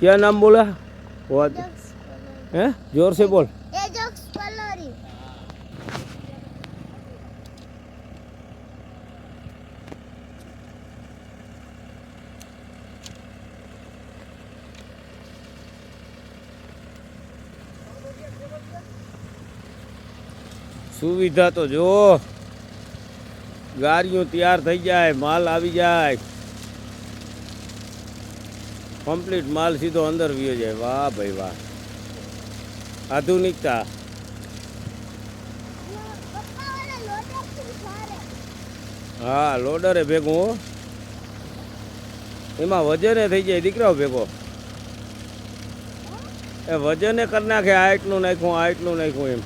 क्या नाम बोला वो आद- एजॉक्स कलर हैं जोर से बोल एजॉक्स कलरिंग સુવિધા તો જો ગાડીઓ તૈયાર થઈ જાય માલ આવી જાય કમ્પ્લીટ માલ સીધો અંદર વ્યો જાય. વાહ ભાઈ વાહ. આધુનિકતા. હા, લોડરે ભેગું એમાં વજને થઈ જાય, દીકરાઓ ભેગો. એ વજને કરી નાખે, આ એટલું નાખ્યું, આ એટલું નાખ્યું એમ.